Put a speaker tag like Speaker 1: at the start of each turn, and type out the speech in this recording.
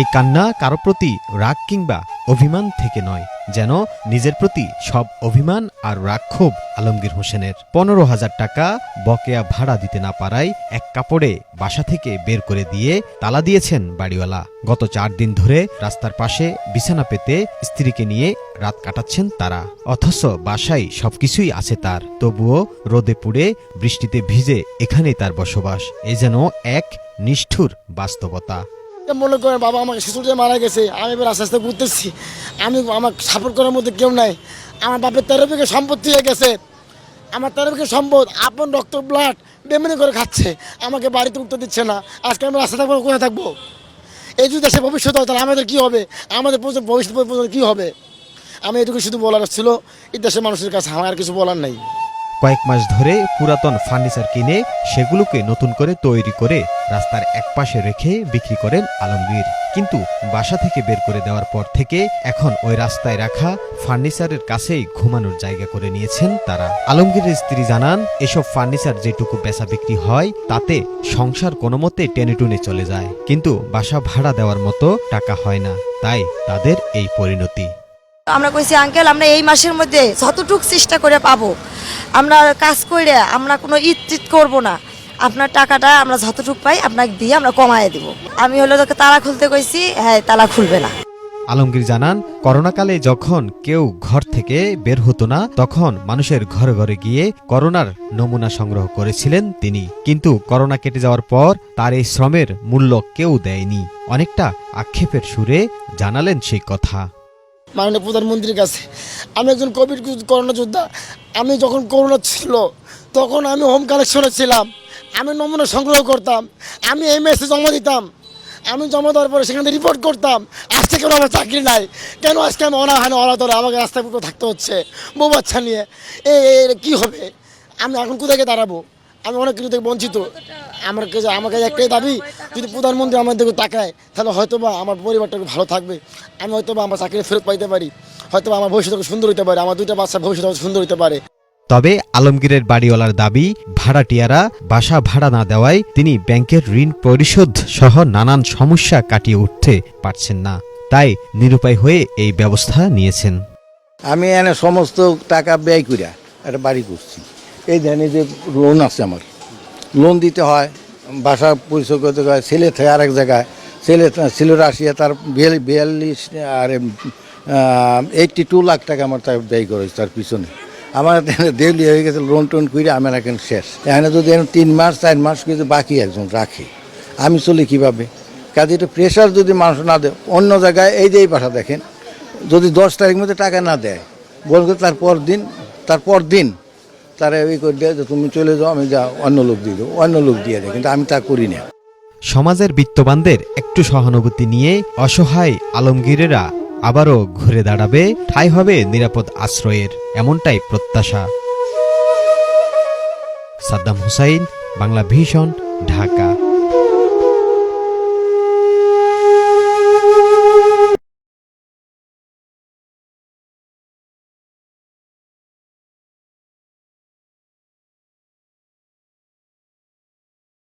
Speaker 1: এই কান্না কারও প্রতি রাগ কিংবা অভিমান থেকে নয়, যেন নিজের প্রতি সব অভিমান আর রাগ ক্ষোভ আলমগীর হোসেনের। পনেরো হাজার টাকা বকেয়া ভাড়া দিতে না পারায় এক কাপড়ে বাসা থেকে বের করে দিয়ে তালা দিয়েছেন বাড়িওয়ালা। গত চার দিন ধরে রাস্তার পাশে বিছানা পেতে স্ত্রীকে নিয়ে রাত কাটাচ্ছেন তারা। অথচ বাসায় সবকিছুই আছে তার। তবুও রোদে পুড়ে বৃষ্টিতে ভিজে এখানেই তার বসবাস। এ যেন এক নিষ্ঠুর বাস্তবতা।
Speaker 2: মনে করেন বাবা আমাকে শিশুর যে মারা গেছে, আমি এবার আস্তে আস্তে ঘুরতেছি আমি আমার সাপোর্ট করার মধ্যে কেউ নাই। আমার বাপের তেরো বিঘে সম্পত্তি হয়ে গেছে। আমার তেরো বিঘে সম্পদ আপন রক্ত ব্লাড বেমনি করে খাচ্ছে। আমাকে বাড়িতে উঠতে দিচ্ছে না। আজকে আমি রাস্তা থাকব, কোথায় থাকব? এই যদি দেশে ভবিষ্যৎ হয়, তাহলে আমাদের কী হবে? আমাদের ভবিষ্যৎ কী হবে? আমি এটুকু শুধু বলার ছিল, এই দেশের মানুষের কাছে আমার আর কিছু বলার নাই।
Speaker 1: কয়েক মাস ধরে পুরাতন ফার্নিচার কিনে সেগুলোকে নতুন করে তৈরি করে রাস্তার একপাশে রেখে বিক্রি করেন আলমগীর। কিন্তু বাসা থেকে বের করে দেওয়ার পর থেকে এখন ওই রাস্তায় রাখা ফার্নিচারের কাছেই ঘুমানোর জায়গা করে নিয়েছেন তারা। আলমগীরের স্ত্রী জানান, এসব ফার্নিচার যেটুকু বেচা বিক্রি হয়, তাতে সংসার কোনো মতে টেনে টুনে চলে যায়। কিন্তু বাসা ভাড়া দেওয়ার মতো টাকা হয় না। তাই তাদের এই পরিণতি।
Speaker 3: আমরা কইছি, আঙ্কেল, আমরা এই মাসের মধ্যে যতটুক চেষ্টা করে পাবো আমরা কাজ করে আমরা কোনো ঈদ টিট করব না। আপনার টাকাটা আমরা যতটুকু পাই আপনাকে দিয়ে আমরা কমায় দিব। আমি হলো তোকে তালা খুলতে কইছি হ্যাঁ তালা খুলবে না।
Speaker 1: আলমগীর জানান করোনাকালে যখন কেউ ঘর থেকে বের হতো না তখন মানুষের ঘরে ঘরে গিয়ে করোনার নমুনা সংগ্রহ করেছিলেন তিনি। কিন্তু করোনা কেটে যাওয়ার পর তার এই শ্রমের মূল্য কেউ দেয়নি। অনেকটা আক্ষেপের সুরে জানালেন সেই কথা।
Speaker 2: মাননীয় প্রধানমন্ত্রীর কাছে আমি একজন কোভিড করোনা যোদ্ধা আমি যখন করোনা ছিল, তখন আমি হোম কালেকশনে ছিলাম। আমি নমুনা সংগ্রহ করতাম। আমি এই মেসে জমা দিতাম। আমি জমা দেওয়ার পরে সেখানে রিপোর্ট করতাম, আজকে কেন আমার চাকরি নাই? কেন আজকে আমি অনাহানে অনাতরে আমাকে রাস্তায় পুরো থাকতে হচ্ছে? বউ বাচ্চা নিয়ে। এ কী হবে? আমি এখন কোথায় দাঁড়াবো? আমি অনেক কিছু থেকে বঞ্চিত। আমার কাছে আমার কাছে একটাই দাবি, যদি প্রধানমন্ত্রী আমার দিকে তাকায়, তাহলে হয়তো বা আমার পরিবারটা ভালো থাকবে। আমি হয়তো বা আমার চাকরি ফেরত পাইতে পারি। হয়তো আমার ভবিষ্যৎ সুন্দর হতে পারে। আমার দুইটা বাচ্চা ভবিষ্যৎ সুন্দর হতে পারে।
Speaker 1: তবে আলমগীরের বাড়িওয়ালার দাবি, ভাড়াটিয়ারা বাসা ভাড়া না দেওয়ায় তিনি ব্যাংকের ঋণ পরিশোধ সহ নানান সমস্যা কাটিয়ে উঠতে পারছেন না। তাই নিরুপায় হয়ে এই ব্যবস্থা নিয়েছেন।
Speaker 4: আমি এনে সমস্ত টাকা ব্যয় করিয়া একটা বাড়ি করছি এই ধানে যে লোন আছে আমার। লোন দিতে হয়, বাসা পরিচয় করতে হয়, ছেলে থাকে আরেক জায়গায়। ছেলে ছিল রাশিয়া, তার বিয়াল- বিয়াল্লিশ আর এইটটি টু লাখ টাকা আমার তার ব্যয় করেছে তার পিছনে। আমার দেউলি হয়ে গেছে লোন টোন করে আমার এখন শেষ। এখানে যদি তিন মাস, চার মাস কিন্তু বাকি একজন রাখে। আমি চলি কীভাবে? কাজে একটু প্রেশার যদি মানুষ না দেয়, অন্য জায়গায় এই যে এই বাসা দেখেন, যদি দশ তারিখ মধ্যে টাকা না দেয় বলবে তারপর দিন তারপর দিন তারা ওই করে দেয় যে তুমি চলে যাও, আমি যা অন্য লোক দিয়ে দেবো, অন্য লোক দিয়ে দেয়, কিন্তু আমি তা করি না।
Speaker 1: সমাজের বিত্তবানদের একটু সহানুভূতি নিয়ে অসহায় আলমগীরেরা আবারও ঘুরে দাঁড়াবে ঠাই হবে নিরাপদ আশ্রয়ের এমনটাই প্রত্যাশা। সাদ্দাম হুসাইন বাংলা ভীষণ ঢাকা।